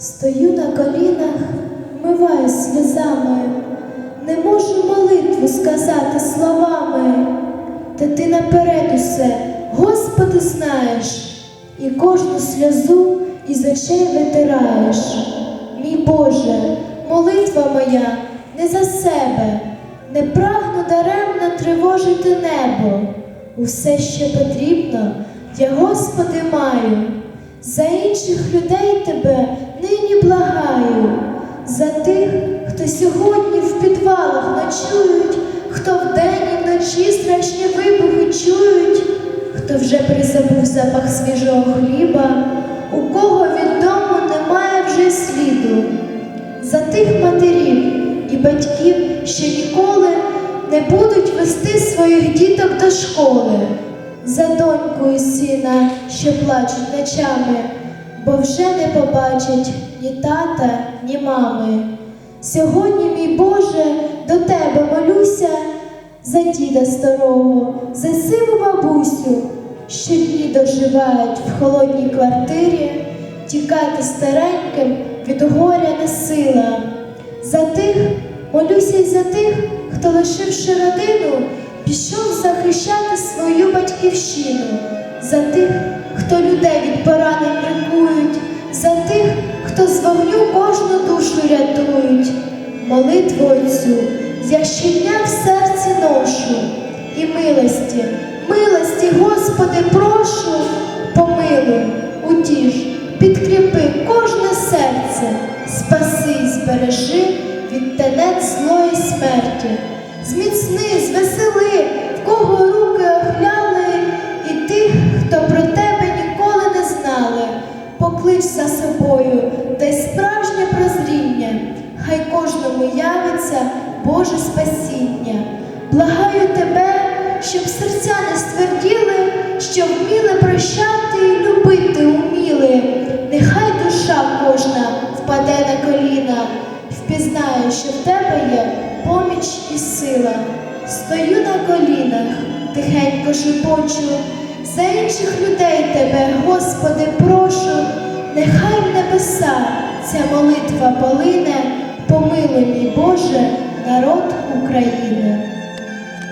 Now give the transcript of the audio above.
Стою на колінах, вмиваюсь сльозами, не можу молитву сказати словами, та ти наперед усе, Господи, знаєш, і кожну сльозу із очей витираєш. Мій Боже, молитва моя не за себе, не прагну даремно тривожити небо. Усе, що потрібно, я, Господи, маю. За інших людей тебе нині благаю, за тих, хто сьогодні в підвалах ночують, хто вдень і вночі страшні вибухи чують, хто вже призабув запах свіжого хліба, у кого від дому немає вже сліду, за тих матерів і батьків, що ніколи не будуть вести своїх діток до школи, за доньку і сина, що плачуть ночами, бо вже не побачать ні тата, ні мами. Сьогодні, мій Боже, до тебе молюся за діда старого, за сиву бабусю, що дні доживають в холодній квартирі, тікати стареньким від горя не сила. За тих молюся й за тих, хто, лишивши родину, пішов захищати свою батьківщину, за тих, хто людей від поранень лікують, за тих, хто з вогню кожну душу рятують. Молитву Отцю я щодня в серці ношу, і милості, милості, Господи, прошу, помилуй, утіш, підкріпи кожне серце, спаси й збережи від тенет злої смерті. Зміцни, звесели, в кого руки охляли, і тих, хто про тебе ніколи не знали, поклич за собою, дай справжнє прозріння, хай кожному явиться Боже спасіння. Благаю тебе, щоб серця не стверділи, щоб вміли прощати і любити уміли. Нехай душа кожна впаде на коліна, впізнає, що в тебе є поміч і сила. Стою на колінах, тихенько шепочу, за інших людей тебе, Господи, прошу, нехай в небеса ця молитва полине, помилуй, мій Боже, народ України.